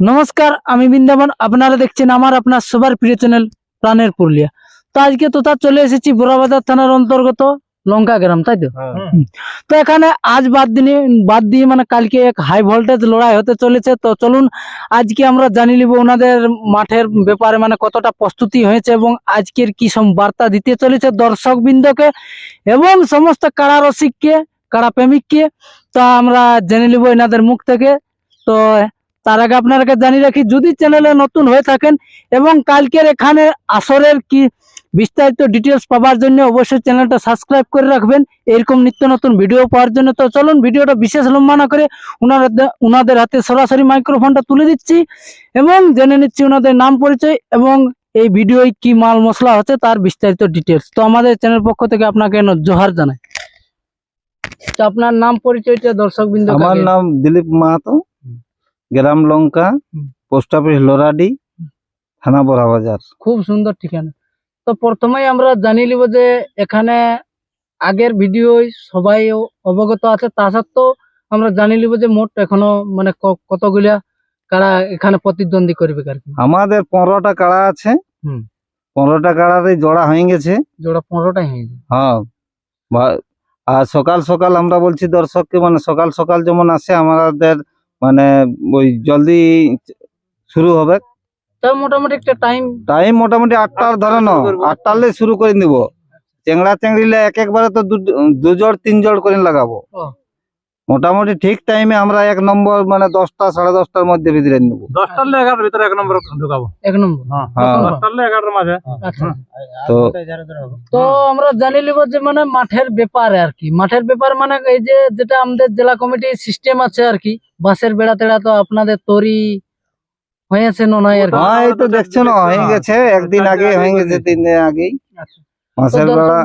নমস্কার আমি বৃন্দাবন। আপনারা দেখছেন আমার আপনার সবার প্রিয় চ্যানেল প্রাণের পুরুলিয়া। তো আজকে তোতা চলে এসেছি বোরাবাজার থানার অন্তর্গত লঙ্কা গ্রাম তাই তো? তো এখানে আজ বাদ দিনে বাদ দিয়ে মানে কালকে এক হাই ভোল্টেজ লড়াই হতে চলেছে। তো চলুন আজকে আমরা জানি নিব ওনাদের মাঠের ব্যাপারে মানে কতটা প্রস্তুতি হয়েছে এবং আজকের কি সব বার্তা দিতে চলেছে দর্শক বৃন্দকে এবং সমস্ত কাড়া রসিককে কাড়া প্রেমিককে তো আমরা জেনে নিব এনাদের মুখ থেকে। তো তার আগে আপনাদেরকে জানিয়ে রাখি যদি চ্যানেলে নতুন হয়ে থাকেন এবং কালকের এখানে আসরের কি বিস্তারিত ডিটেলস পাওয়ার জন্য অবশ্যই চ্যানেলটা সাবস্ক্রাইব করে রাখবেন। এরকম নিত্য নতুন ভিডিও পাওয়ার জন্য তো চলুন ভিডিওটা বিশেষ লম্বা না করে উনাদের উনাদের হাতে সরাসরি মাইক্রোফোনটা তুলে দিচ্ছি এবং জেনে নিচ্ছি ওনাদের নাম পরিচয় এবং এই ভিডিওয় কি মাল মশলা হচ্ছে তার বিস্তারিত ডিটেলস তো আমাদের চ্যানেল পক্ষ থেকে আপনাকে জোহার জানাই। তো আপনার নাম পরিচয়টা দর্শক বিন্দু আমার নাম দিলীপ মাহাতো। গ্রাম লঙ্কা পোস্ট অফিস লোরাডি থানা বড়া বাজার। খুব সুন্দর ঠিকানা। তো প্রথমেই আমরা জানি নিব যে এখানে আগের ভিডিও সবাই অবগত আছে। তা সত্ত্বেও আমরা জানি নিব যে মোট এখনও মানে কতগুলা কারা এখানে প্রতিদ্বন্দ্বী করবে আর কি? আমাদের পনেরোটা কাড়া আছে। হুম। পনেরোটা কাড়ারই জোড়া হয়ে গেছে। জোড়া পনেরোটাই হয়ে গেছে। হ্যাঁ। আর সকাল সকাল আমরা বলছি দর্শককে মানে সকাল সকাল যেমন আসে আমাদের মানে ওই জলদি শুরু হবে। তো মোটামুটি একটা টাইম টাইম মোটামুটি আটটার ধরানো আটটালে শুরু করে নিব। চেংড়া চেংড়িলে এক একবারে তো দু- জোড় তিন জোড় করে লাগাবো। মোটামুটি ঠিক টাইমে আমরা এক নম্বর মানে দশটা সাড়ে দশটার মধ্যে ভিতরে নেব। দশটার এগারোটার ভিতরে এক নম্বর ঢুকাবো। এক নম্বর? হ্যাঁ দশটার এগারোটার মাঝে। আচ্ছা। তো তো আমরা জানি নিব যে মানে মাঠের ব্যাপারে আর কি। মাঠের ব্যাপার মানে এই যে যেটা আমাদের জেলা কমিটির সিস্টেম আছে আর কি। বাসের বেড়া তেড়া তো আপনাদের তরি হয়েছে নয় আর কি? হ্যাঁ এই তো দেখছ না হয়ে গেছে। একদিন আগে হয়ে গেছে তিন দিন আগেই। আচ্ছা।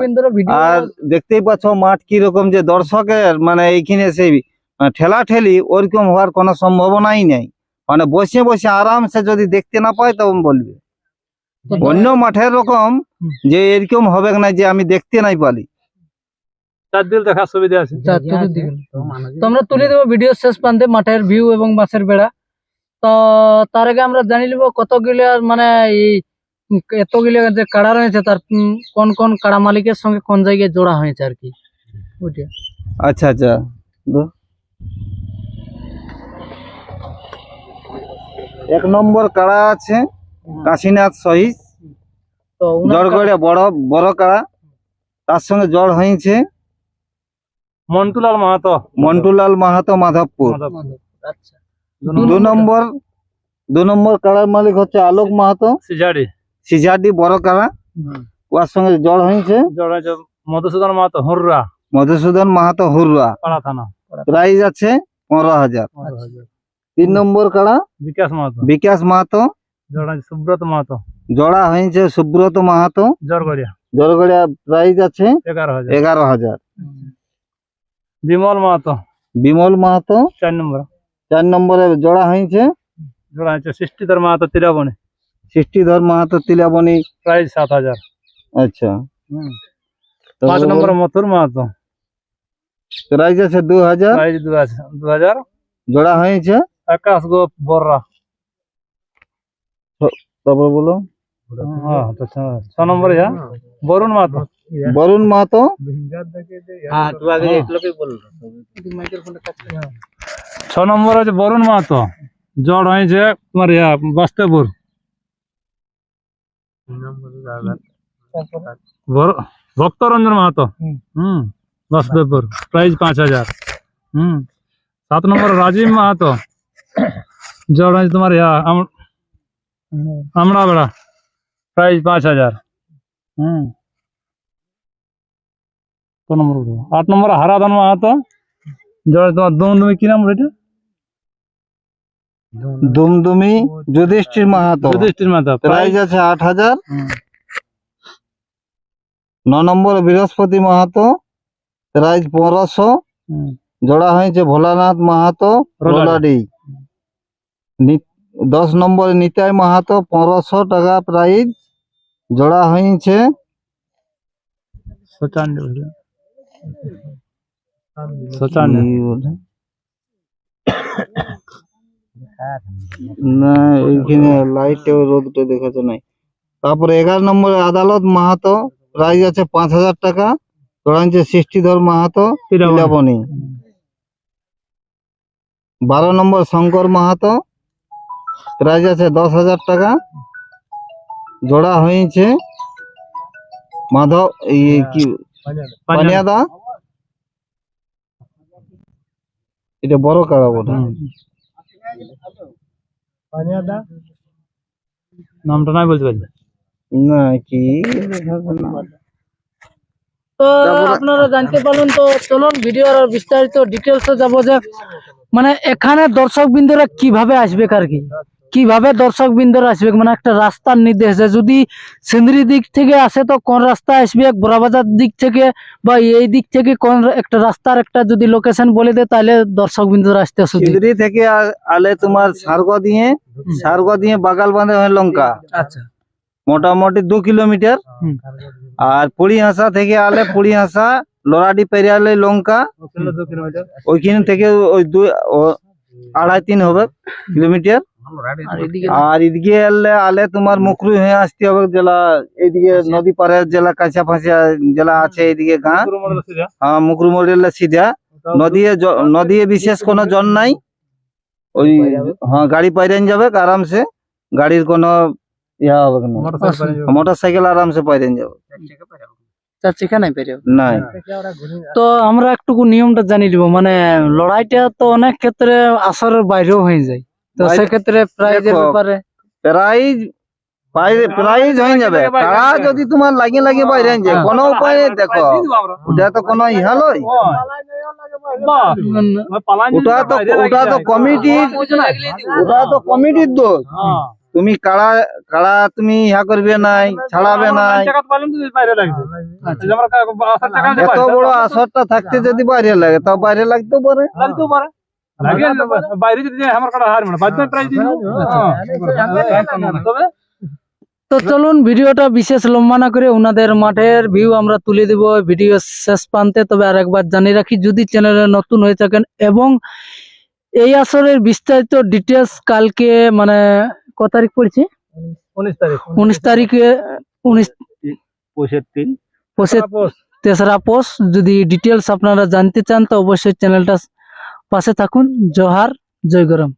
বিন্দুরা ভিডিও আর দেখতেই পাচ্ছ মাঠ কি রকম যে দর্শকের মানে এইখানে সেই মানে ঠেলা ঠেলি ওরকম হওয়ার কোনো সম্ভাবনাই নেই। মানে বসে বসে আরামসে যদি দেখতে না পায় তখন বলবে। অন্য মাঠের রকম যে এরকম হবে না যে আমি দেখতে নাই পারি। চার দিল দেখার সুবিধা আছে। চতুর্দিকে। তো আমরা তুলে দেবো ভিডিও শেষ প্রান্তে মাঠের ভিউ এবং বাসের বেড়া। তো তার আগে আমরা জানি নিব কতগুলো মানে এই এতগুলো যে কাড়া রয়েছে তার কোন কোন কাড়া মালিকের সঙ্গে কোন জায়গায় জোড়া হয়েছে আর কি? ওইটা আচ্ছা আচ্ছা। এক নম্বর কাড়া আছে কাশীনাথ সহিস করে বড় বড় কাড়া। তার সঙ্গে জ্বর হয়েছে মন্টুলাল মাহাতো। মন্টুলাল মাহাতো মাধবপুর। আচ্ছা। দু নম্বর দু নম্বর কাড়ার মালিক হচ্ছে আলোক মাহাতো। সিজাড়ি সিজাডি বড় কাড়া ওর সঙ্গে জল হয়েছে মধুসূদন মাহাতো হুররা। মধুসূদন মাহাতো হুররা। পাড়া থানা। প্রাইস আছে পনেরো হাজার। তিন নম্বর কাড়া বিকাশ মাহাতো। বিকাশ মাহাতো। জড়া সুব্রত মাহাতো। জড়া হয়েছে সুব্রত মাহাতো। জরগড়িয়া। জরগড়িয়া প্রাইস আছে এগারো হাজার। বিমল মাহাতো। বিমল মাহাতো। চার নম্বর। চার নম্বরে জোড়া হয়েছে জোড়া হচ্ছে সৃষ্টিধর মাহাতো তিরাবণী সৃষ্টিধর মাহাতো তিলাবনী প্রাইস সাত হাজার। আচ্ছা। পাঁচ নম্বর মথুর মাহাতো। প্রাইস আছে দু হাজার। প্রাইস দু হাজার দু হাজার। জোড়া হয়েছে? আকাশ গো বর্রা। তারপর বলো। হ্যাঁ ছ- নম্বর বরুণ মাহাতো। বরুণ মাহাতো? ছ নম্বর আছে বরুণ মাহাতো। জড় হয়েছে তোমার ইয়া বাস্তেপুর। বর- ভক্তরঞ্জন মাহাতো হুম। হুম বাস্তেপুর প্রাইস পাঁচ হাজার হুম সাত নম্বর রাজীব মাহাতো জ্বর হয়েছে তোমার ইয়া আম- আমড়া বেড়া প্রাইস পাঁচ হাজার হুম ক নম্বর উঠবো? আট নম্বর হারাধন মাহাতো জ্বর তোমার দুম দুমি কি নাম এটা দুমদুমি যুধিষ্ঠির মাহাতো। যুধিষ্ঠির মাতা প্রাইস আছে আট হাজার। ন নম্বর বৃহস্পতি মাহাতো। প্রাইস পনেরোশো। জোড়া হয়েছে ভোলানাথ মাহাতো রোলাডি। দশ নম্বর নিতাই মাহাতো পনেরোশো টাকা প্রাইস জোড়া হয়েছে সচান্ডি বুঝলে সচান্ডি কি বলে? না ওইখানে লাইট রোদটা দেখাচ্ছে নাই। তারপরে এগারো নম্বরে আদালত মাহাতো প্রাইস আছে পাঁচ হাজার টাকা চড়াইছে সৃষ্টিধর মাহাতো লীলাবনী বারো নম্বর শঙ্কর মাহাতো প্রাইস আছে দশ হাজার টাকা জোড়া হয়েছে মাধব এই কি পানিয়াদা? এটা বড় কাড়া বটে নামটা নাই বলতে পারছি না কি তো আপনারা জানতে পারলেন তো চলুন ভিডিওর আর বিস্তারিত ডিটেলস যাব যে মানে এখানে দর্শক বিন্দুরা কীভাবে আসবে আর কি? কীভাবে দর্শক বিন্দুরা আসবে? মানে একটা রাস্তার নির্দেশ যে যদি সিন্দ্রি দিক থেকে আসে তো কোন রাস্তা আসবে? বড়াবাজার দিক থেকে বা এই দিক থেকে কোন একটা রাস্তার একটা যদি লোকেশন বলে দেয় তাহলে দর্শক বিন্দুরা আসতে অসুবিধা। সিঁদড়ি থেকে আ- আলে তোমার সার্গ দিয়ে সার্গ দিয়ে বাগাল বাঁধে হয় লঙ্কা। আচ্ছা। মোটামুটি দু কিলোমিটার। হুম। আর পুড়িহাসা থেকে আলে পুড়িহাসা লড়াডি পেরিয়ালে লঙ্কা। ওইখান থেকে ওই দুই ও- আড়াই তিন হবে কিলোমিটার। আর এদিকে এলে আলে তোমার মুকরু হয়ে আসতে হবে জেলা এইদিকে নদী পাড়ের জেলা কাঁচা ফাঁসা জেলা আছে এইদিকে গাঁ। হ্যাঁ মুকরু মডেল সিধা। নদী নদী বিশেষ কোনো জন নাই। ওই হ্যাঁ গাড়ি পাইরেন যাবে আরামসে। গাড়ির কোনো ইয়া হবে না। মোটর সাইকেল আরামসে পাইরেন যাবে। চার চাকা নাই পেরে নাই। তো আমরা একটুকু নিয়মটা জানি দিব মানে লড়াইটা তো অনেক ক্ষেত্রে আসরের বাইরেও হয়ে যায়। তো সেক্ষেত্রে প্রাইজের ব্যাপারে? প্রাইজ প্রাইজ হয়ে যাবে তারা যদি তোমার লাগিয়ে লাগিয়ে বাইরে যায় কোনো উপায় নেই দেখো। ওটা তো কোনো ইহা লয় ওটা তো ওটা তো কমিটির ওটা তো কমিটির দোষ। তুমি কাড়া কাড়া তুমি ইহা করবে নাই ছাড়াবে নাই? এত বড় আসরটা থাকতে যদি বাইরে লাগে তাও বাইরে লাগতেও পারে। বাইরে যদি আমার কাটা হার মানে বাধ্য প্রাইজ তবে তো চলুন ভিডিওটা বিশেষ লম্বা না করে ওনাদের মাঠের ভিউ আমরা তুলে দিব ভিডিও শেষ প্রান্তে তবে আর একবার জানিয়ে রাখি যদি চ্যানেলে নতুন হয়ে থাকেন এবং এই আসরের বিস্তারিত ডিটেলস কালকে মানে ক তারিখ পড়ছে উনিশ তারিখ উনিশ তারিখে উনিশ পঁয়ষট্টি তেসরা পোস্ট যদি ডিটেলস আপনারা জানতে চান তো অবশ্যই চ্যানেলটা পাশে থাকুন জোহার জয় গরম